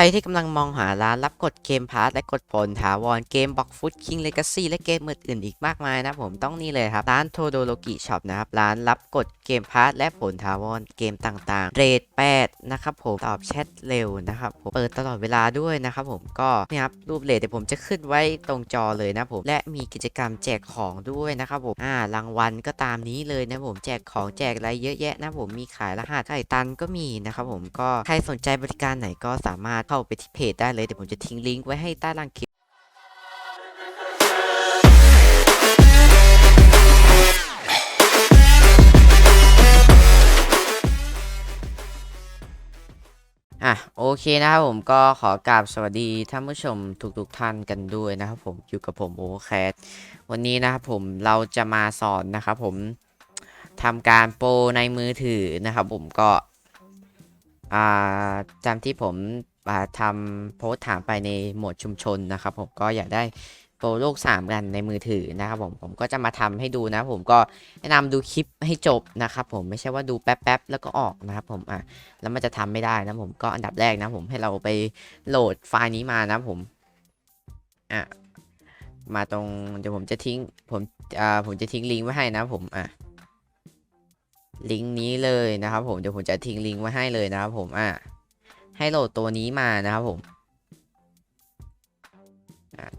รที่กำลังมองหาร้านรับกดเกมพาร์ทและกดผลถาวรเกมบ็อกฟุตคิงเลกาซี่และเกมอื่นๆอีกมากมายนะผมต้องนี่เลยครับ ร้านโทโดโลกิช็อปนะครับ ร้านรับกด กมพาร์ทและผลถาวรเกมต่างๆ เรท8นะครับผมตอบแชทเร็วนะครับผมเปิดตลอดเวลาด้วยนะครับผมก็เนี่ยครับรูปเรทเดี๋ยวผมจะขึ้นไว้ตรงจอเลยนะผมและมีกิจกรรมแจกของด้วยนะครับผมอ่ารางวัลก็ตามนี้เลยนะผมแจกของแจกอะไรเยอะแยะนะผมมีขายรหัสไข่ตันก็มีนะครับผมก็ใครสนใจบริการไหนก็สามารถเข้าไปที่เพจได้เลยเดี๋ยวผมจะทิ้งลิงก์ไว้ให้ใต้ล่างคลิป อะโอเคนะครับผมก็ขอกราบสวัสดีท่านผู้ชมทุกๆทท่านกันด้วยนะครับผมอยู่กับผมโอแคสวันนี้นะครับผมเราจะมาสอนนะครับผมทำการโปรในมือถือนะครับผมก็อ่าจำที่ผมอ่าทำโพสถามไปในหมวดชุมชนนะครับผมก็อยากได้ โปรโลก 3 กันในมือถือนะครับผมผมก็จะมาทำให้ดูนะผมก็แนะนำดูคลิปให้จบนะครับผมไม่ใช่ว่าดูแป๊บๆแล้วก็ออกนะครับผมอะแล้วมันจะทำไม่ได้นะผมก็อันดับแรกนะผมให้เราไปโหลดไฟล์นี้มานะผมอะมาตรงเดี๋ยวผมจะทิ้งผมอ่าผมจะทิ้งลิงก์ไว้ให้นะผมอะลิงก์นี้เลยนะครับผมเดี๋ยวผมจะทิ้งลิงก์ไว้ให้เลยนะครับผมอะให้โหลดตัวนี้มานะครับผมอ่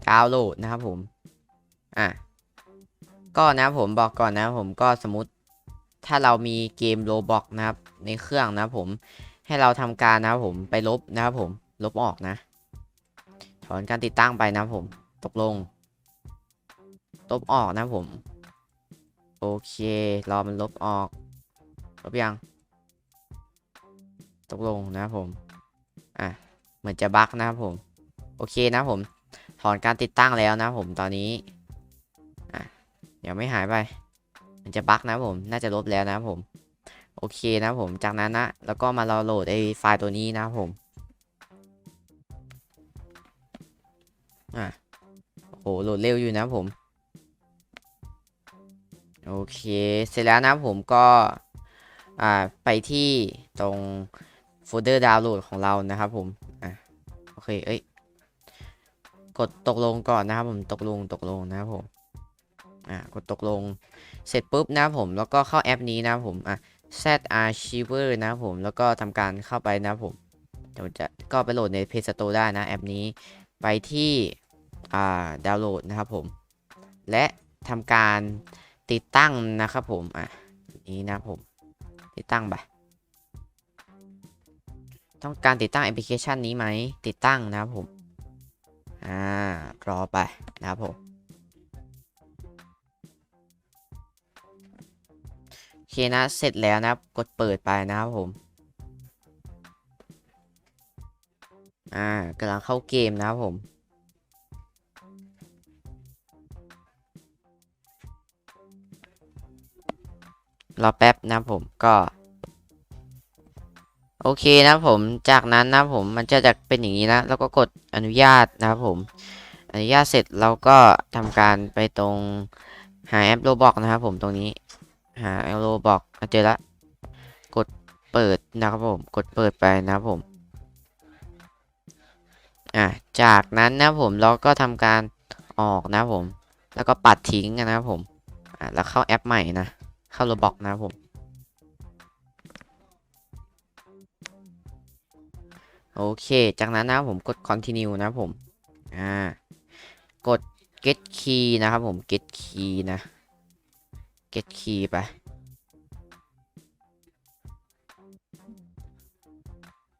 ดาวน์โหลดนะครับผมอะก็นะผมบอกก่อนนะผมก็สมมติถ้าเรามีเกมโรบอกนะครับ ในเครื่องนะผมให้เราทำการนะครับผมไปลบนะครับผมลบออกนะ ถอนการติดตั้งไปนะผมตกลงลบออกนะผม โอเครอมันลบออกลบยัง ตกลงนะผมอะเหมือนจะบั๊กนะครับผม โอเคนะผม ถอนการติดตั้งแล้วนะผมตอนนี้อะเดี๋ยวไม่หายไป มันจะบั๊กนะผมน่าจะลบแล้วนะผม โอเคนะผมจากนั้นนะแล้วก็มารอโหลดไอ้ไฟล์ตัวนี้นะผมอะโหโหลดเร็วอยู่นะผมโอเค เสร็จแล้วนะผมก็อ่าไปที่ตรงโฟลเดอร์ดาวน์โหลดของเรานะครับผมอะโอเคเอ้ย กดตกลงก่อนนะครับผมตกลงตกลงนะครับผมอะกดตกลงเสร็จปุ๊บนะครับผมแล้วก็เข้าแอปนี้นะครับผมอะ Z Archiver นะครับผมแล้วก็ทำการเข้าไปนะครับผมเดี๋ยวจะก็ไปโหลดใน Play Store ได้นะแอปนี้ไปที่อ่าดาวน์โหลดนะครับผม และทำการติดตั้งนะครับผมอะนี้นะครับผมติดตั้งไปต้องการติดตั้งแอปพลิเคชันนี้ไหมติดตั้งนะครับผม อ่ารอไปนะครับผมโอเคนะเสร็จแล้วนะครับ กดเปิดไปนะครับผม อ่ากำลังเข้าเกมนะครับผมรอแป๊บนะครับผมก็ โอเคนะผมจากนั้นนะผมมันจะจะเป็นอย่างนี้นะแล้วก็กดอนุญาตนะครับผม อนุญาตเสร็จเราก็ทำการไปตรงหาแอปโรบอกนะครับผมตรงนี้ หาแอโรบอกเจอละกดเปิดนะครับผมกดเปิดไปนะครับผมอะจากนั้นนะผมเราก็ทำการออกนะครับผม แล้วก็ปัดทิ้งนะครับผมอะแล้วเข้าแอปใหม่นะเข้าโรบอกนะครับผม โอเค จากนั้นนะผมกด continue นะครับผม อ่า กด get key นะครับผม get key นะ get key ไป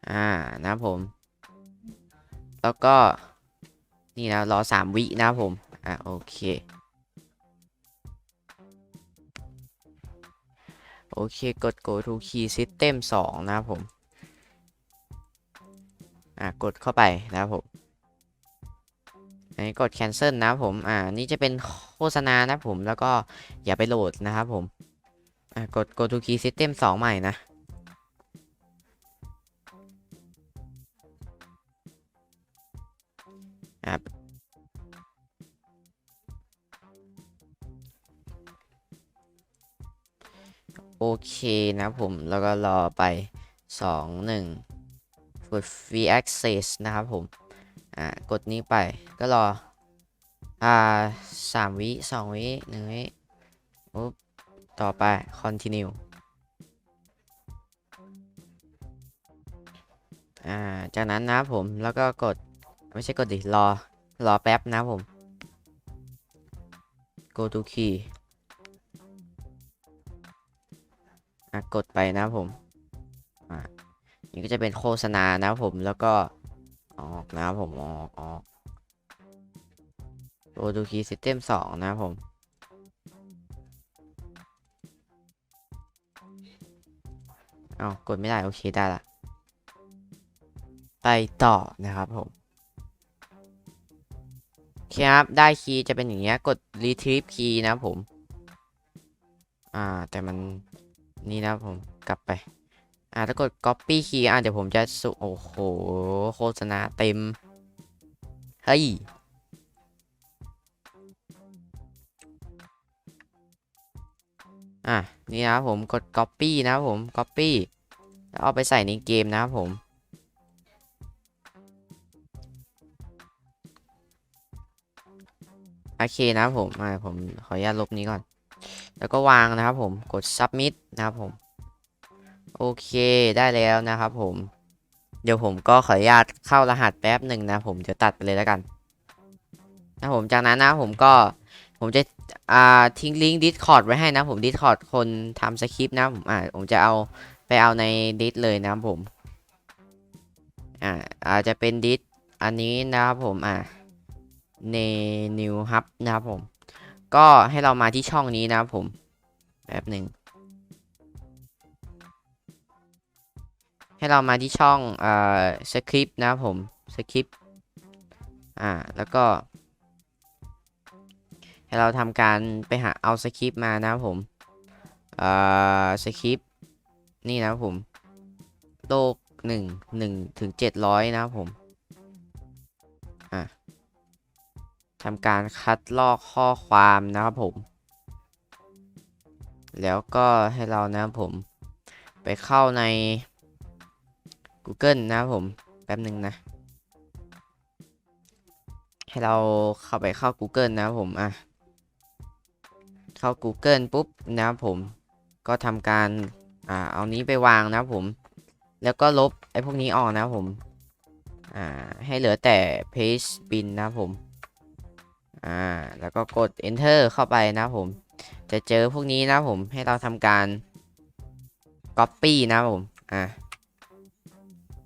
อ่า นะผม แล้วก็ นี่นะ รอสามวินะผม อ่าโอเค โอเค กด go to key system 2 นะครับผมอ กดเข้าไปนะครับผมอันนี้กด cancel นะครับผม อ่า นี่จะเป็นโฆษณานะผม แล้วก็อย่าไปโหลดนะครับผม อ่ากด go to key system 2 ใหม่นะ อ่าโอเคนะผม แล้วก็รอไป 2 1 กด free access นะครับผม อ่า กดนี้ไป ก็รอ อ่าสามวิสองวิหนึ่งวิปุ๊บ ต่อไป continue อ่า จากนั้นนะผม แล้วก็กด ไม่ใช่กดดิ รอ รอแป๊บนะผม go to key อะ กดไปนะผม นี่ก็จะเป็นโฆษณานะครับผมแล้วก็ออกนะครับผมออกออก go to key system 2นะครับผมเอากดไม่ได้ โอเค ได้ละไปต่อนะครับผมโอเคครับ ได้คีย์จะเป็นอย่างเงี้ย กด retrieve key นะครับผม อ่า แต่มันนี่นะครับผม กลับไป อ่าถ้ากด copy key อ่าเดี๋ยวผมจะสุโอ้โห โฆษณาเต็ม เฮ้ย อะ นี่นะผมกด copy นะครับผม copy แล้วเอาไปใส่ในเกมนะครับผม โอเคนะครับผมอ่าผมขออนุญาตลบนี้ก่อน แล้วก็วางนะครับผม กด submit นะครับผม โอเคได้แล้วนะครับผม เดี๋ยวผมก็ขออนุญาตเข้ารหัสแป๊บหนึ่งนะผมเดี๋ยวตัดไปเลยแล้วกันนะผมจากนั้นนะผมก็ผมจะอ่าทิ้งลิงก์ Discord ไว้ให้นะผม Discord คนทำสคริปต์นะผมอ่าผมจะเอาไปเอาในดิสเลยนะผมอ่าอาจจะเป็นดิสอันนี้นะครับผมอ่าใน New Hub นะครับผม ก็ให้เรามาที่ช่องนี้นะครับผม แป๊บหนึ่ง ให้เรามาที่ช่องเอ่อสคริปต์นะครับผมสคริปต์อ่าแล้วก็ ให้เราทำการไปหาเอาสคริปต์มานะครับผมเอ่อสคริปต์นี่นะครับผมโลกหนึ่งหนึ่งถึงเจ็ดร้อยนะครับผมอะทำการคัดลอกข้อความนะครับผม แล้วก็ให้เรานะครับผมไปเข้าใน Google นะครับผม แป๊บหนึ่งนะ ให้เราเข้าไปเข้า Google นะครับผม อะ เข้า Google ปุ๊บนะครับผม ก็ทำการ อ่า เอานี้ไปวางนะครับผม แล้วก็ลบไอ้พวกนี้ออกนะครับผม อ่า ให้เหลือแต่ page bin นะครับผม อ่า แล้วก็กด enter เข้าไปนะครับผม จะเจอพวกนี้นะครับผม ให้เราทำการ copy นะครับผม อ่า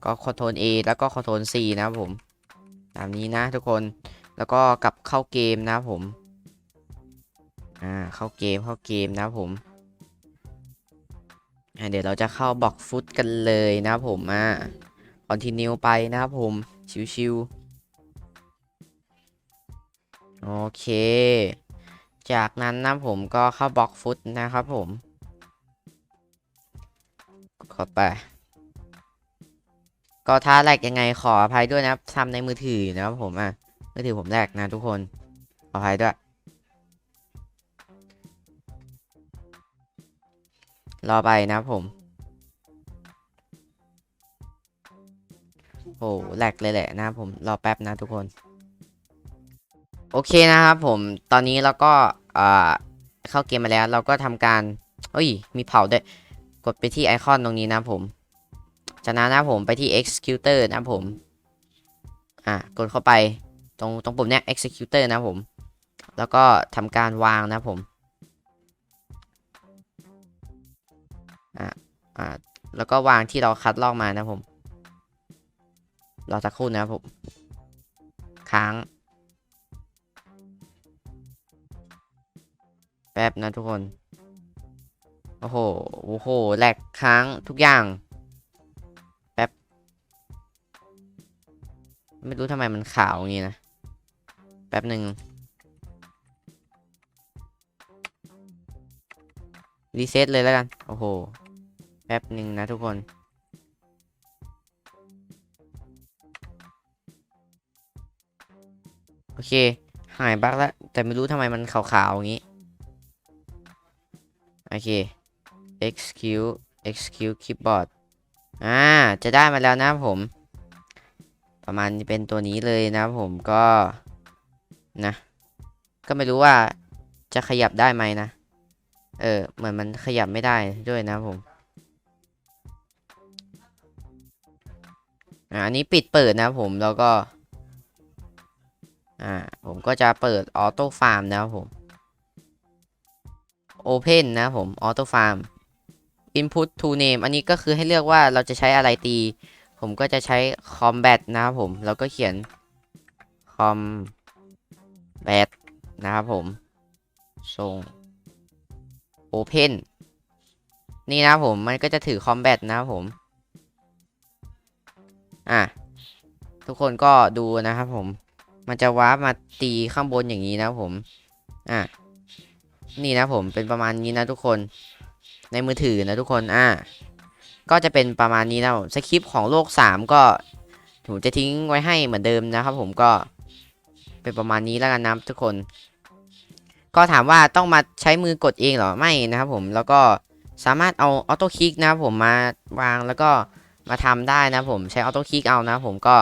ก็ Ctrl A แล้วก็ Ctrl C นะครับผม ตามนี้นะทุกคน แล้วก็กลับเข้าเกมนะครับผม อ่า เข้าเกม เข้าเกมนะครับผม อ่า เดี๋ยวเราจะเข้าบล็อกฟุตกันเลยนะครับผม อ่า continue ไปนะครับผม ชิวๆ โอเค จากนั้นนะผมก็เข้าบล็อกฟุตนะครับผมข้าไป ก็ถ้าแลกยังไงขออภัยด้วยนะครับทำในมือถือนะครับผมอะมือถือผมแลกนะทุกคนขออภัยด้วย รอไปนะครับผมโอ้แหลกเลยแหละนะครับผมรอแป๊บนะทุกคน โอเคนะครับผมตอนนี้เราก็เข้าเกมมาแล้ว เราก็ทำการเฮ้ยมีเผาด้วย กดไปที่ไอคอนตรงนี้นะครับผม จากนั้นนะผมไปที่ executor นะผม อะกดเข้าไปตรงตรงปุ่มเนี้ย executor นะผม แล้วก็ทำการวางนะผม อะอะแล้วก็วางที่เราคัดลอกมานะผม รอสักครู่นะครับผม ค้าง แป๊บนะทุกคน โอ้โห โอ้โห แหลกค้างทุกอย่าง ไม่รู้ทำไมมันขาวอย่างงี้นะ แป๊บหนึ่งรีเซ็ตเลยแล้วกัน โอ้โห แป๊บหนึ่งนะทุกคน โอเค หายบั๊กแล้ว แต่ไม่รู้ทำไมมันขาวๆอย่างนี้ โอเค execute execute keyboard อ่า จะได้มาแล้วนะผม ประมาณเป็นตัวนี้เลยนะผมก็นะ ก็ไม่รู้ว่าจะขยับได้ไหมนะ เออ เหมือนมันขยับไม่ได้ด้วยนะผมอันนี้ปิดเปิดนะผมแล้วก็ อ่า ผมก็จะเปิดออโต้ฟาร์มนะครับผม Open นนะครับผม Auto Farm Input to name อันนี้ก็คือให้เลือกว่าเราจะใช้อะไรตี ผมก็จะใช้ Combat นะครับผม แล้วก็เขียน Combat นะครับผมส่ง Open นี่นะครับผมมันก็จะถือ Combat นะครับผม อะ ทุกคนก็ดูนะครับผม มันจะวาร์ปมาตีข้างบนอย่างนี้นะครับผม อะ นี่นะผมเป็นประมาณนี้นะทุกคน ในมือถือนะทุกคน อ่า ก็จะเป็นประมาณนี้นะผมสคริปต์ของโลก 3 ก็ผมจะทิ้งไว้ให้เหมือนเดิมนะครับ ผมก็เป็นประมาณนี้แล้วกันนะทุกคน ก็ถามว่าต้องมาใช้มือกดเองเหรอไม่นะครับ ผมแล้วก็สามารถเอาออโต้คลิกนะครับผมมาวางแล้วก็มาทำได้นะผมใช้ออโต้คลิกเอานะครับผมก็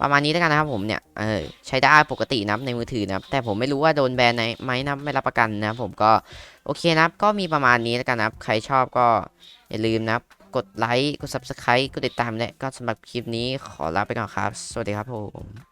ประมาณนี้แล้วกันนะครับผมเนี่ยเออใช้ได้ปกตินะในมือถือนะแต่ผมไม่รู้ว่าโดนแบนไหมนะครับไม่รับประกันนะครับผมก็โอเคนะก็มีประมาณนี้แล้วกันนะใครชอบก็อย่าลืมนะ กดไลค์ กด subscribe กดติดตามและก็สำหรับคลิปนี้ขอลาไปก่อนครับ สวัสดีครับผม